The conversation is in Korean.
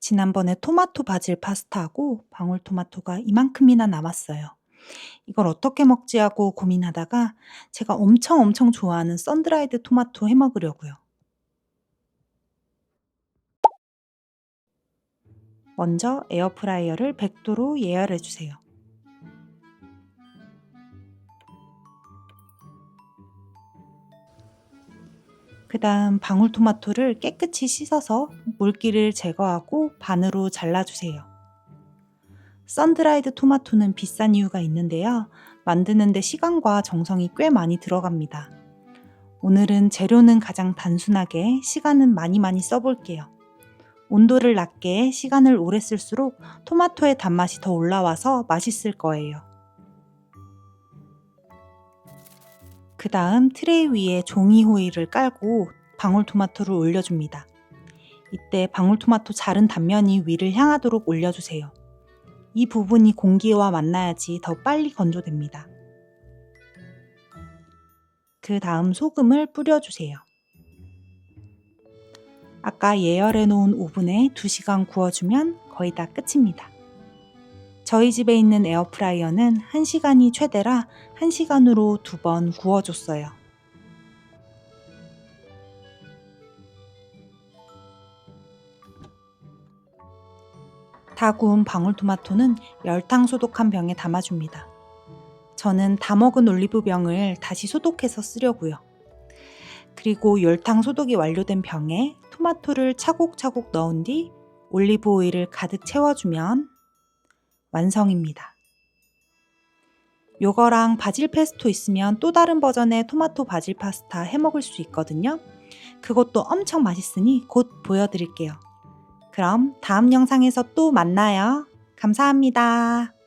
지난번에 토마토 바질 파스타하고 방울토마토가 이만큼이나 남았어요. 이걸 어떻게 먹지 하고 고민하다가 제가 엄청 엄청 좋아하는 썬드라이드 토마토 해 먹으려고요. 먼저 에어프라이어를 100도로 예열해 주세요. 그 다음 방울토마토를 깨끗이 씻어서 물기를 제거하고 반으로 잘라주세요. 썬드라이드 토마토는 비싼 이유가 있는데요. 만드는데 시간과 정성이 꽤 많이 들어갑니다. 오늘은 재료는 가장 단순하게 시간은 많이 많이 써볼게요. 온도를 낮게 시간을 오래 쓸수록 토마토의 단맛이 더 올라와서 맛있을 거예요. 그 다음 트레이 위에 종이 호일을 깔고 방울토마토를 올려줍니다. 이때 방울토마토 자른 단면이 위를 향하도록 올려주세요. 이 부분이 공기와 만나야지 더 빨리 건조됩니다. 그 다음 소금을 뿌려주세요. 아까 예열해 놓은 오븐에 2시간 구워주면 거의 다 끝입니다. 저희 집에 있는 에어프라이어는 1시간이 최대라 1시간으로 두 번 구워줬어요. 다 구운 방울토마토는 열탕 소독한 병에 담아줍니다. 저는 다 먹은 올리브병을 다시 소독해서 쓰려고요. 그리고 열탕 소독이 완료된 병에 토마토를 차곡차곡 넣은 뒤 올리브 오일을 가득 채워주면 완성입니다. 요거랑 바질 페스토 있으면 또 다른 버전의 토마토 바질 파스타 해 먹을 수 있거든요. 그것도 엄청 맛있으니 곧 보여드릴게요. 그럼 다음 영상에서 또 만나요. 감사합니다.